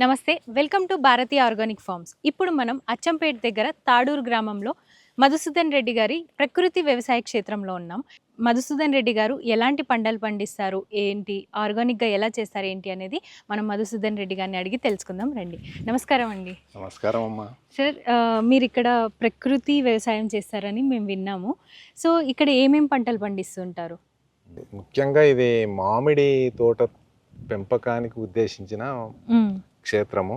నమస్తే welcome to Bharati organic farms. ఇప్పుడు మనం అచ్చంపేట దగ్గర తాడూరు గ్రామంలో మధుసూదన్ రెడ్డి గారి ప్రకృతి వ్యవసాయ క్షేత్రంలో ఉన్నాం. మధుసూదన్ రెడ్డి గారు ఎలాంటి పంటలు పండిస్తారు? ఏంటి? ఆర్గానిక్గా ఎలా చేస్తారు? ఏంటి అనేది మనం మధుసూదన్ రెడ్డి గారిని అడిగి తెలుసుకుందాం రండి. నమస్కారం అండి. నమస్కారం అమ్మా. సార్ మీరు ఇక్కడ ప్రకృతి వ్యవసాయం చేస్తారని మేము విన్నాము. సో ఇక్కడ ఏమేం పంటలు పండిస్తుంటారు? ముఖ్యంగా ఇది మామిడి తోట పెంపకానికి ఉద్దేశించిన. క్షేత్రము.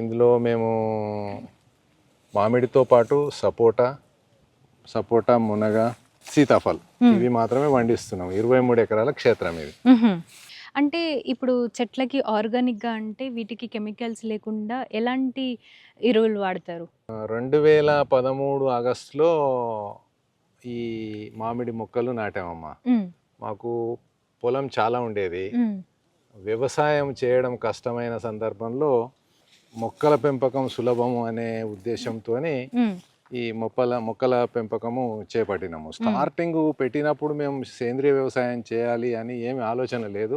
ఇందులో మేము మామిడితో పాటు సపోటా సపోటా మునగ సీతాఫల్. ఇవి మాత్రమే పండిస్తున్నాం ఇరవై మూడు ఎకరాల క్షేత్రం ఇది. అంటే ఇప్పుడు చెట్లకి ఆర్గానిక్గా అంటే వీటికి కెమికల్స్ లేకుండా ఎలాంటి ఎరువులు వాడతారు? రెండు వేల పదమూడు ఆగస్టులో ఈ మామిడి మొక్కలు నాటామమ్మా. మాకు పొలం చాలా ఉండేది. వ్యవసాయం చేయడం కష్టమైన సందర్భంలో మొక్కల పెంపకం సులభము అనే ఉద్దేశంతో ఈ మొక్కల మొక్కల పెంపకము చేపట్టినాము. స్టార్టింగ్ పెట్టినప్పుడు మేము సేంద్రియ వ్యవసాయం చేయాలి అని ఏమి ఆలోచన లేదు.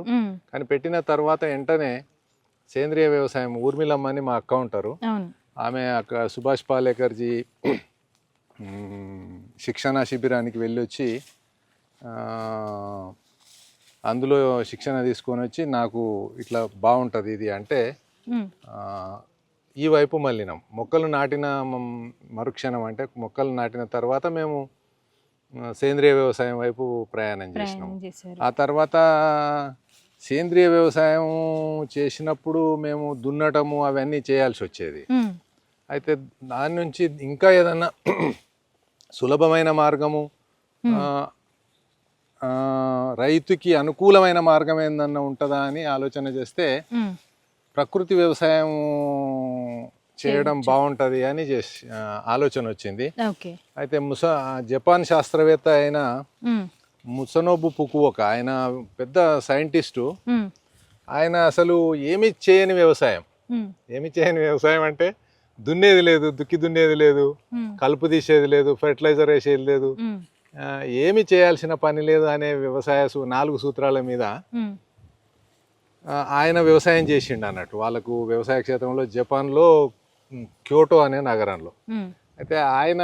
కానీ పెట్టిన తర్వాత వెంటనే సేంద్రియ వ్యవసాయం ఊర్మిళమ్మ అని మా అక్క ఉంటారు. ఆమె అక్క సుభాష్ పాలేకర్జీ శిక్షణ శిబిరానికి వెళ్ళొచ్చి అందులో శిక్షణ తీసుకొని వచ్చి నాకు ఇట్లా బాగుంటుంది ఇది అంటే ఈ వైపు మళ్ళినాం. మొక్కలు నాటిన మరుక్షణం అంటే మొక్కలు నాటిన తర్వాత మేము సేంద్రియ వ్యవసాయం వైపు ప్రయాణం చేసినాం. ఆ తర్వాత సేంద్రియ వ్యవసాయం చేసినప్పుడు మేము దున్నటము అవన్నీ చేయాల్సి వచ్చేది. అయితే దాని నుంచి ఇంకా ఏదన్నా సులభమైన మార్గము రైతుకి అనుకూలమైన మార్గం ఏందన్నా ఉంటుందా అని ఆలోచన చేస్తే ప్రకృతి వ్యవసాయం చేయడం బాగుంటుంది అని చేసి ఆలోచన వచ్చింది. అయితే ముస జపాన్ శాస్త్రవేత్త అయిన ముసనోబు పుకువక ఆయన పెద్ద సైంటిస్టు. ఆయన అసలు ఏమి చేయని వ్యవసాయం. ఏమి చేయని వ్యవసాయం అంటే దున్నేది లేదు దుక్కి దున్నేది లేదు కలుపు తీసేది లేదు ఫెర్టిలైజర్ వేసేది లేదు. ఏమి చేయాల్సిన పని లేదు అనే వ్యవసాయ సూ- నాలుగు సూత్రాల మీద ఆయన వ్యవసాయం చేసిండు అన్నట్టు. వాళ్ళకు వ్యవసాయ క్షేత్రంలో జపాన్లో క్యోటో అనే నగరంలో. అయితే ఆయన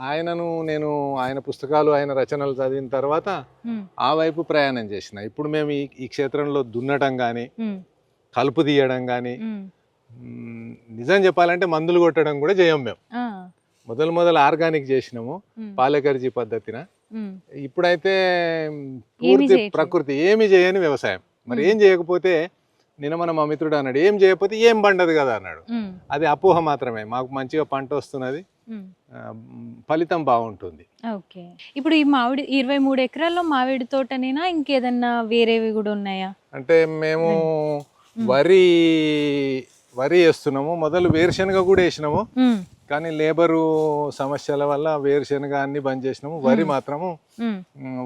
ఆయనను నేను ఆయన పుస్తకాలు ఆయన రచనలు చదివిన తర్వాత ఆ వైపు ప్రయాణం చేసిన. ఇప్పుడు మేము ఈ ఈ క్షేత్రంలో దున్నటం కానీ కలుపు తీయడం కానీ నిజం చెప్పాలంటే మందులు కొట్టడం కూడా చేయం మేము. మొదలు మొదలు ఆర్గానిక్ చేసినాము పాలేకర్జీ పద్ధతిన. ఇప్పుడైతే పూర్తి. ప్రకృతి ఏమి చేయని వ్యవసాయం. మరి ఏం చేయకపోతే నిన్న మన మా మిత్రుడు అన్నాడు ఏం చేయకపోతే ఏం పండదు కదా అన్నాడు. అది అపోహ మాత్రమే. మాకు మంచిగా పంట వస్తున్నది. ఫలితం బాగుంటుంది. ఓకే. ఇప్పుడు ఈ మామిడి ఇరవై మూడు ఎకరాల్లో మామిడి తోటనేనా ఇంకేదన్నా వేరేవి కూడా ఉన్నాయా? అంటే మేము వరి వరి వేస్తున్నాము మొదలు వేరుశనగ కూడా వేసినాము. కానీ లేబరు సమస్యల వల్ల వేరుశనగ అన్ని బంద్ చేసినాము. వరి మాత్రము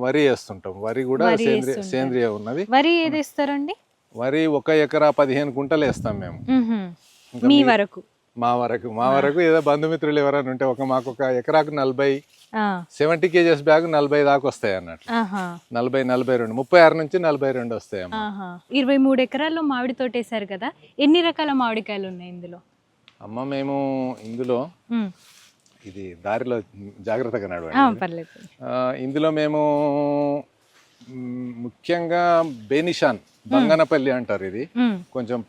వరి వేస్తుంటాం. వరి కూడా సేంద్రియ. సేంద్రియ ఉన్నది. వరి ఏది ఇస్తారండి వరి ఒక ఎకరా పదిహేను గుంటలు వేస్తాం మేము. మీ వరకు? మా వరకు మా వరకు ఏదో బంధుమిత్రులు ఎవరైనా ఉంటే ఒక మాకు ఒక ఎకరాకు నలభై సెవెంటీ కేజెస్ బ్యాగ్ నలభై దాకా వస్తాయి అన్నట్లు ఆహా, నలభై నలభై రెండు. ముప్పై ఆరు నుంచి నలభై రెండు వస్తాయి. ఇరవై మూడు ఎకరాల్లో మామిడి తోట వేశారు కదా. ఎన్ని రకాల మామిడికాయలు ఉన్నాయి ఇందులో? అమ్మ మేము ఇందులో. ఇది దారిలో జాగ్రత్తగా నడవండి. ఇందులో మేము ముఖ్యంగా బేనిషాన్ బంగనపల్లి అంటారు ఇది. కొంచెం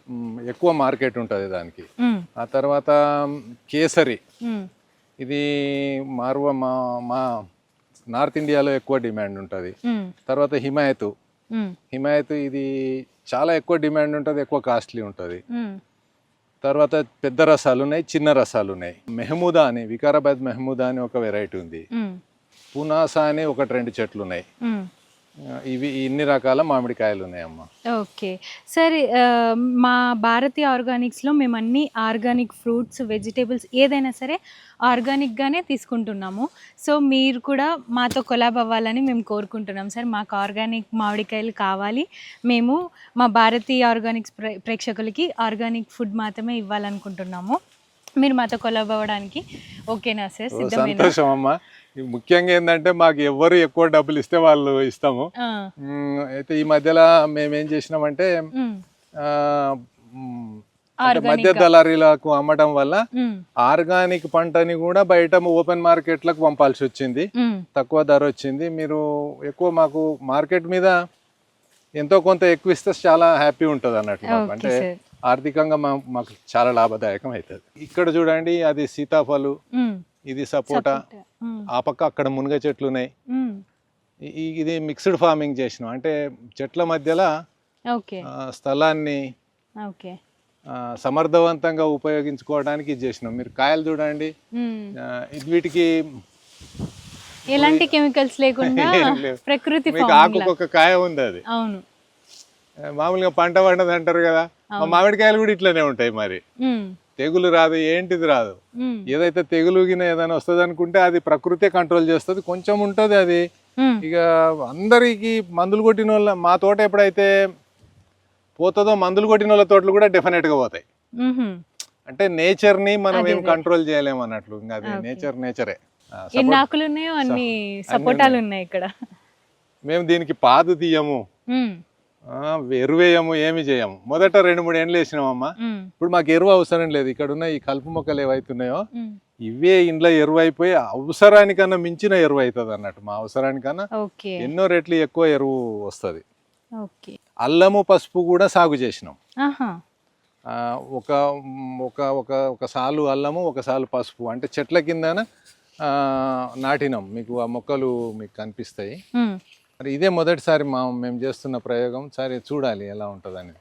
ఎక్కువ మార్కెట్ ఉంటుంది దానికి. ఆ తర్వాత కేసరి. ఇది మార్వ మా మా నార్త్ ఇండియాలో ఎక్కువ డిమాండ్ ఉంటుంది. తర్వాత హిమాయతు. హిమాయత్ ఇది చాలా ఎక్కువ డిమాండ్ ఉంటుంది ఎక్కువ కాస్ట్లీ ఉంటుంది. తర్వాత పెద్ద రసాలు ఉన్నాయి చిన్న రసాలు ఉన్నాయి మెహమూదా అని వికారాబాద్ మెహమూదా అని ఒక వెరైటీ ఉంది. పునాసా అని ఒకటి రెండు చెట్లు ఉన్నాయి ఇవి ఇన్ని రకాల మామిడికాయలు ఉన్నాయమ్మా. ఓకే. సరే మా భారతీయ ఆర్గానిక్స్లో మేము అన్ని ఆర్గానిక్ ఫ్రూట్స్ వెజిటేబుల్స్ ఏదైనా సరే ఆర్గానిక్గానే తీసుకుంటున్నాము. సో మీరు కూడా మాతో కొలాబ్ అవ్వాలని మేము కోరుకుంటున్నాం సార్. మాకు ఆర్గానిక్ మామిడికాయలు కావాలి. మేము మా భారతీయ ఆర్గానిక్స్ ప్రే ప్రేక్షకులకి ఆర్గానిక్ ఫుడ్ మాత్రమే ఇవ్వాలనుకుంటున్నాము. మీరు మాతో కొలాబ్ అవ్వడానికి ఓకేనా సార్? సిద్ధమేనా సంతోషం అమ్మా. ఇది ముఖ్యంగా ఏంటంటే మాకు ఎవరు ఎక్కువ డబ్బులు ఇస్తే వాళ్ళు ఇస్తాము. అయితే ఈ మధ్యలో మేము ఏం చేసినామంటే మధ్య దళారీలకు అమ్మడం వల్ల ఆర్గానిక్ పంటని కూడా బయట ఓపెన్ మార్కెట్లకు పంపాల్సి వచ్చింది. తక్కువ ధర వచ్చింది. మీరు ఎక్కువ మాకు మార్కెట్ మీద ఎంతో కొంత ఎక్కువ ఇస్తే చాలా హ్యాపీ ఉంటుంది. ఓకే అంటే ఆర్థికంగా మా- మాకు చాలా లాభదాయకం అవుతుంది. ఇక్కడ చూడండి అది సీతాఫలు. ఇది సపోటా. ఆ పక్క అక్కడ మునగ చెట్లు ఉన్నాయి ఇది మిక్స్డ్ ఫార్మింగ్ చేసినాం. అంటే చెట్ల మధ్యలో స్థలాన్ని సమర్థవంతంగా ఉపయోగించుకోవడానికి ఇది చేసినాం. మీరు కాయలు చూడండి. వీటికి ఎలాంటి కెమికల్స్ లేకుండా. ప్రకృతి మీకు కాయ ఉంది అది. అవును. మామూలుగా పంట పండదు అంటారు కదా. మా మామిడికాయలు కూడా ఇట్లనే ఉంటాయి మరి. తెగులు రాదు ఏంటిది రాదు. ఏదైతే తెగులుగిన ఏదైనా వస్తుంది అనుకుంటే అది ప్రకృతే కంట్రోల్ చేస్తుంది కొంచెం ఉంటుంది అది. ఇక అందరికి మందులు కొట్టిన వాళ్ళ మా తోట ఎప్పుడైతే పోతుందో మందులు కొట్టిన వాళ్ళ తోటలు కూడా డెఫినెట్గా పోతాయి. ఉహుం. అంటే నేచర్ని మనం ఏం కంట్రోల్ చేయలేము అన్నట్లు ఇంకా అది నేచర్ నేచరే ఆ, ఎన్ని ఆకులు ఉన్నాయో అన్ని సపోటాలు ఉన్నాయి. ఇక్కడ. మేము దీనికి పాదు తీయము. ఎరువేయము ఏమి చేయము మొదట రెండు మూడు ఎండ్లు వేసినామమ్మా. ఇప్పుడు మాకు ఎరువు అవసరం లేదు. ఇక్కడ ఉన్న ఈ కలుపు మొక్కలు ఏవైతున్నాయో ఇవే ఇంట్లో ఎరువు అయిపోయి అవసరానికన్నా మించిన ఎరువు అవుతుంది అన్నట్టు మా అవసరానికన్నా ఎన్నో రెట్లు ఎక్కువ ఎరువు వస్తుంది. అల్లము పసుపు కూడా సాగు చేసినాం. ఒక ఒక ఒక ఒక సాలు అల్లము ఒక సాలు పసుపు అంటే చెట్ల కిందన నాటినాం. మీకు ఆ మొక్కలు మీకు కనిపిస్తాయి. మరి ఇదే మొదటిసారి మా మేము చేస్తున్న ప్రయోగం. సరే చూడాలి ఎలా ఉంటుందని.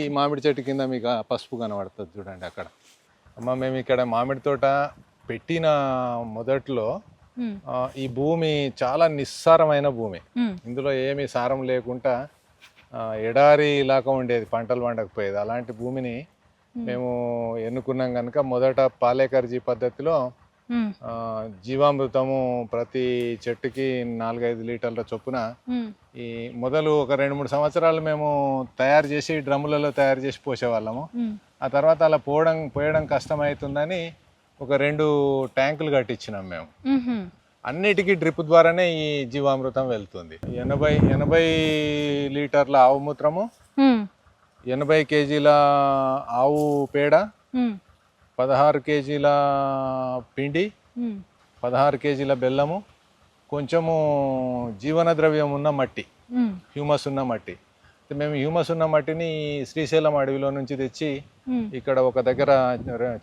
ఈ మామిడి చెట్టు కింద మీకు ఆ పసుపు కనబడుతుంది చూడండి అక్కడ. అమ్మ మేము ఇక్కడ మామిడి తోట పెట్టిన మొదట్లో ఈ భూమి చాలా నిస్సారమైన భూమి. ఇందులో ఏమీ సారం లేకుండా ఎడారి ఇలాగా ఉండేది పంటలు పండకపోయేది. అలాంటి భూమిని మేము ఎన్నుకున్నాం కనుక మొదట పాలేకర్జీ పద్ధతిలో జీవామృతము ప్రతి చెట్టుకి నాలుగైదు లీటర్ల చొప్పున ఈ మొదలు ఒక రెండు మూడు సంవత్సరాలు మేము తయారు చేసి డ్రమ్ములలో తయారు చేసి పోసేవాళ్ళము. ఆ తర్వాత అలా పోవడం పోయడం కష్టమవుతుందని ఒక రెండు ట్యాంకులు కట్టించినాం మేము. అన్నిటికీ డ్రిప్ ద్వారానే ఈ జీవామృతం వెళ్తుంది. ఎనభై ఎనభై లీటర్ల ఆవు మూత్రము ఎనభై కేజీల ఆవు పేడ పదహారు కేజీల పిండి పదహారు కేజీల బెల్లము కొంచెము జీవన ద్రవ్యం ఉన్న మట్టి హ్యూమస్ ఉన్న మట్టి. మేము హ్యూమస్ ఉన్న మట్టిని శ్రీశైలం అడవిలో నుంచి తెచ్చి ఇక్కడ ఒక దగ్గర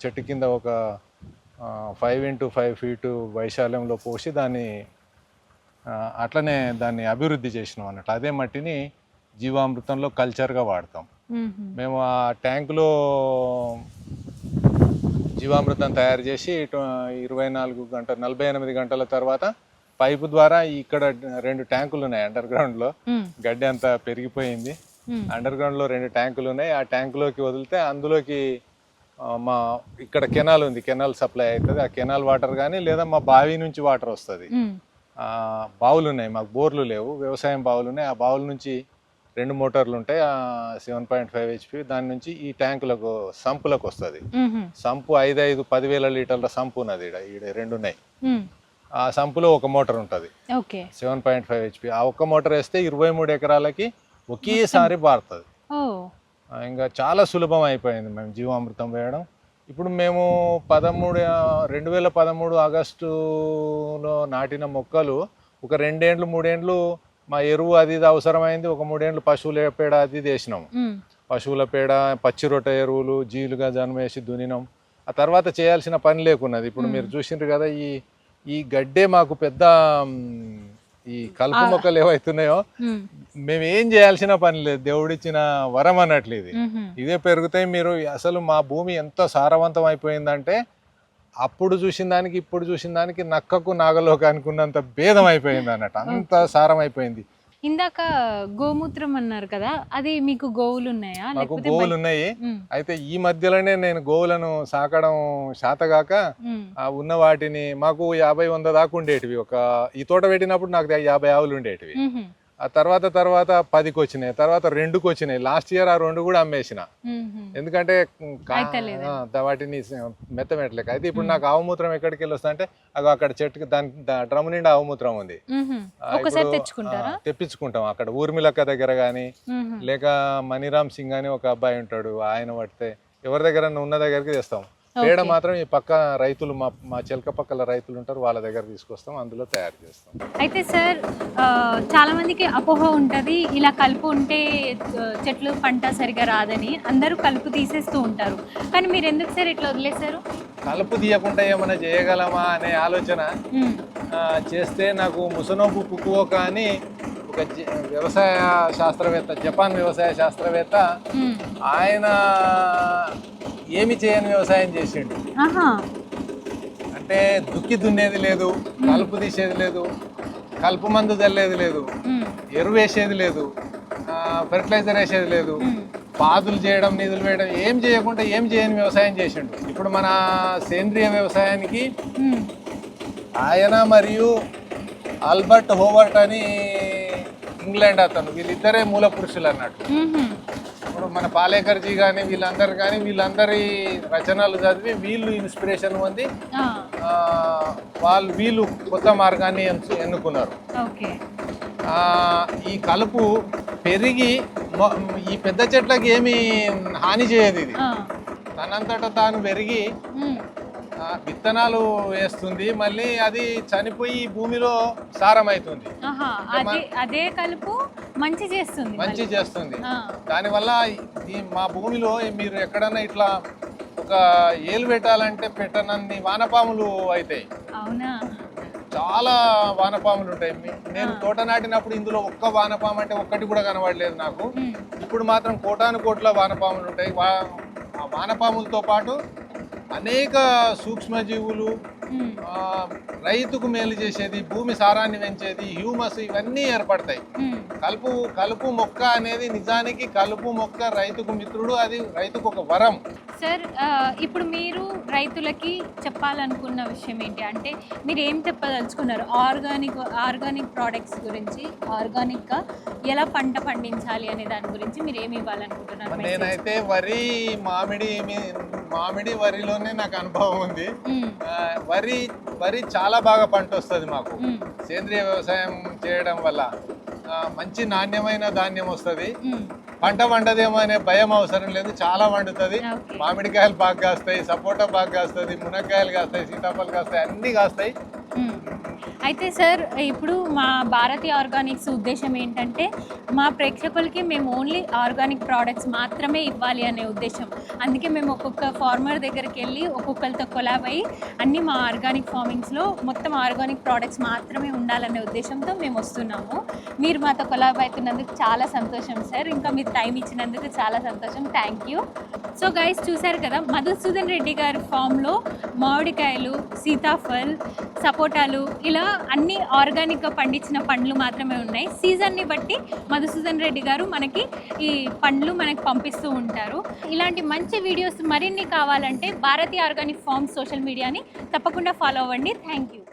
చెట్టు కింద ఒక ఫైవ్ ఇంటూ ఫైవ్ ఫీటు వైశాల్యంలో పోసి దాన్ని అట్లనే దాన్ని అభివృద్ధి చేసినాం అన్నట్టు. అదే మట్టిని జీవామృతంలో కల్చర్గా వాడతాం. మేము ఆ ట్యాంకులో జీవామృతం తయారు చేసి ఇటు ఇరవై నాలుగు గంటల నలభై ఎనిమిది గంటల తర్వాత పైపు ద్వారా ఇక్కడ రెండు ట్యాంకులు ఉన్నాయి అండర్ గ్రౌండ్లో ఉమ్, గడ్డి అంతా పెరిగిపోయింది. అండర్ గ్రౌండ్లో రెండు ట్యాంకులు ఉన్నాయి. ఆ ట్యాంకులోకి వదిలితే అందులోకి మా ఇక్కడ కెనాల్ ఉంది. కెనాల్ సప్లై అవుతుంది. ఆ కెనాల్ వాటర్ కానీ లేదా మా బావి నుంచి వాటర్ వస్తుంది. బావులు ఉన్నాయి. మాకు బోర్లు లేవు. వ్యవసాయం బావులు ఉన్నాయి. ఆ బావుల నుంచి రెండు మోటార్లు ఉంటాయి సెవెన్ పాయింట్ ఫైవ్ హెచ్పి దాని నుంచి ఈ ట్యాంకులకు సంపులకు వస్తుంది. సంపు ఐదు ఐదు పదివేల లీటర్ల సంపు ఉన్నది ఈడ. ఈడ రెండు ఉన్నాయి. ఆ సంపులో ఒక మోటార్ ఉంటుంది. సెవెన్ పాయింట్ ఫైవ్ హెచ్పి ఆ ఒక్క మోటార్ వేస్తే ఇరవై మూడు ఎకరాలకి ఒకేసారి పారుతుంది. ఇంకా చాలా సులభం అయిపోయింది మేము జీవామృతం వేయడం. ఇప్పుడు మేము పదమూడు రెండు వేల పదమూడు ఆగస్టులో నాటిన మొక్కలు ఒక రెండేండ్లు మూడేండ్లు మా ఎరువు అది ఇది అవసరమైంది. ఒక మూడేండ్లు పశువుల పేడ అది ఇది వేసినాము పశువుల పేడ పచ్చి రొట్టె ఎరువులు జీలుగా జన్మేసి దున్నినాం. ఆ తర్వాత చేయాల్సిన పని లేకున్నది. ఇప్పుడు మీరు చూసిండ్రు కదా ఈ ఈ గడ్డే మాకు పెద్ద ఈ కలుపు మొక్కలు ఏవైతున్నాయో మేము. ఏం చేయాల్సిన పని లేదు. దేవుడిచ్చిన వరం అన్నట్లు ఇది. ఇదే పెరుగుతాయి. మీరు అసలు మా భూమి ఎంత సారవంతం అయిపోయిందంటే అప్పుడు చూసిన దానికి ఇప్పుడు చూసిన దానికి నక్కకు నాగలోకానికి ఉన్నంత భేదం అయిపోయింది అన్నట్టు. అంత సారం అయిపోయింది. ఇందాక గోమూత్రం అన్నారు కదా అది మీకు గోవులు ఉన్నాయా లేకపోతే గోవులు ఉన్నాయి అయితే ఈ మధ్యలోనే నేను గోవులను సాకడం శాతగాక ఉన్న వాటిని మాకు యాభై వంద దాకా ఉండేటివి. ఒక ఈ తోట పెట్టినప్పుడు నాకు యాభై ఆవులు ఉండేటివి. ఆ తర్వాత తర్వాత పదికి వచ్చినాయి తర్వాత రెండుకి వచ్చినాయి లాస్ట్ ఇయర్ ఆ రెండు కూడా అమ్మేసిన. ఎందుకంటే వాటిని మెత్తమెట్లేక అయితే ఇప్పుడు నాకు ఆవుమూత్రం ఎక్కడికి వెళ్ళి వస్తా అంటే అగో అక్కడ చెట్టుకి దాని డ్రమ్ నిండా ఆవుమూత్రం ఉంది. తెప్పించుకుంటాం అక్కడ. ఊర్మిళక్క దగ్గర కానీ. లేక మణిరామ్ సింగ్ అని ఒక అబ్బాయి ఉంటాడు ఆయన పడితే ఎవరి దగ్గర ఉన్న దగ్గరికి తెస్తాం. పేడ మాత్రం ఈ పక్క రైతులు మా మా చిలక పక్కల రైతులు ఉంటారు వాళ్ళ దగ్గర తీసుకొస్తాం అందులో తయారు చేస్తాం. అయితే సార్ చాలా మందికి అపోహ ఉంటుంది ఇలా కలుపు ఉంటే చెట్లు పంట సరిగా రాదని అందరూ కలుపు తీసేస్తూ ఉంటారు. కానీ మీరు ఎందుకు సార్ ఇట్లా వదిలేశారు? కలుపు తీయకుండా ఏమైనా చేయగలమా అనే ఆలోచన చేస్తే నాకు ముసనోబు పుక్కువోక అని ఒక వ్యవసాయ శాస్త్రవేత్త జపాన్ వ్యవసాయ శాస్త్రవేత్త. ఆయన ఏమి చేయని వ్యవసాయం చేసిండు అంటే దుక్కి దున్నేది లేదు కలుపు తీసేది లేదు కలుపు మందు చల్లేది లేదు. ఎరువు వేసేది లేదు ఫెర్టిలైజర్ వేసేది లేదు. పాదులు చేయడం నిధులు వేయడం ఏం చేయకుండా ఏం చేయని వ్యవసాయం చేసిండు ఇప్పుడు మన సేంద్రియ వ్యవసాయానికి. ఆయన మరియు ఆల్బర్ట్ హోవర్ట్ అని ఇంగ్లాండ్ అతను. వీళ్ళిద్దరే మూల పురుషులు అన్నట్టు. మ్మ్. ఇప్పుడు మన పాలేకర్జీ కానీ వీళ్ళందరూ కానీ వీళ్ళందరి రచనలు చదివి వీళ్ళు ఇన్స్పిరేషన్ పొంది వాళ్ళు వీళ్ళు కొత్త మార్గాన్ని ఎన్నుకున్నారు. ఈ కలుపు పెరిగి ఈ పెద్ద చెట్లకి ఏమి హాని చేయదు ఇది. తనంతట తాను పెరిగి విత్తనాలు వేస్తుంది మళ్ళీ అది చనిపోయి భూమిలో సారం అవుతుంది అదే కలుపు మంచి చేస్తుంది మంచి. చేస్తుంది. దానివల్ల ఈ మా భూమిలో మీరు ఎక్కడన్నా ఇట్లా ఒక ఏలు పెట్టాలంటే పెట్టనన్ని వానపాములు అవుతాయి అవునా? చాలా వానపాములు ఉంటాయి. నేను తోట నాటినప్పుడు ఇందులో ఒక్క వానపాము అంటే ఒక్కటి కూడా కనబడలేదు నాకు. ఇప్పుడు మాత్రం కోటాను కోట్ల వానపాములు ఉంటాయి. వానపాములతో పాటు అనేక సూక్ష్మజీవులు రైతుకు మేలు చేసేది భూమి సారాన్ని పెంచేది హ్యూమస్ ఇవన్నీ ఏర్పడతాయి. కలుపు కలుపు మొక్క అనేది నిజానికి కలుపు మొక్క రైతుకు మిత్రుడు అది రైతుకు ఒక వరం. సార్ ఇప్పుడు మీరు రైతులకి చెప్పాలనుకున్న విషయం ఏంటి? అంటే మీరు ఏం చెప్పదలుచుకున్నారు? ఆర్గానిక్ ఆర్గానిక్ ప్రోడక్ట్స్ గురించి ఆర్గానిక్గా ఎలా పంట పండించాలి అనే దాని గురించి మీరు ఏమి ఇవ్వాలనుకుంటున్నారు? నేనైతే వరి మామిడి మామిడి వరిలోనే నాకు అనుభవం ఉంది. వరి వరి చాలా బాగా పంట వస్తుంది మాకు. సేంద్రియ వ్యవసాయం చేయడం వల్ల మంచి నాణ్యమైన ధాన్యం వస్తుంది. పంట వండదేమో అనే భయం అవసరం లేదు చాలా వండుతుంది మామిడికాయలు బాగా కాస్తాయి సపోటా బాగా కాస్తుంది మునక్కాయలు కాస్తాయి సీతాఫలం కాస్తాయి అన్నీ కాస్తాయి. అయితే సార్ ఇప్పుడు మా భారతీయ ఆర్గానిక్స్ ఉద్దేశం ఏంటంటే మా ప్రేక్షకులకి మేము ఓన్లీ ఆర్గానిక్ ప్రోడక్ట్స్ మాత్రమే ఇవ్వాలి అనే ఉద్దేశం. అందుకే మేము ఒక్కొక్క ఫార్మర్ దగ్గరికి వెళ్ళి ఒక్కొక్కరితో కొలాబ్ అయ్యి అన్ని మా ఆర్గానిక్ ఫార్మింగ్స్లో మొత్తం ఆర్గానిక్ ప్రోడక్ట్స్ మాత్రమే ఉండాలనే ఉద్దేశంతో మేము వస్తున్నాము. మీరు మాతో కొలాబ్ అవుతున్నందుకు చాలా సంతోషం సార్. ఇంకా మీరు టైం ఇచ్చినందుకు చాలా సంతోషం. Thank you. సో గైస్ చూశారు కదా మధుసూదన్ రెడ్డి గారి ఫామ్లో మామిడికాయలు సీతాఫల్ సపోటాలు ఇలా అన్ని ఆర్గానిక్గా పండించిన పండ్లు మాత్రమే ఉన్నాయి. సీజన్ని బట్టి మధుసూదన్ రెడ్డి గారు మనకి ఈ పండ్లు మనకి పంపిస్తూ ఉంటారు. ఇలాంటి మంచి వీడియోస్ మరిన్ని కావాలంటే భారతీయ ఆర్గానిక్ ఫార్మ్ సోషల్ మీడియాని తప్పకుండా ఫాలో అవ్వండి. Thank you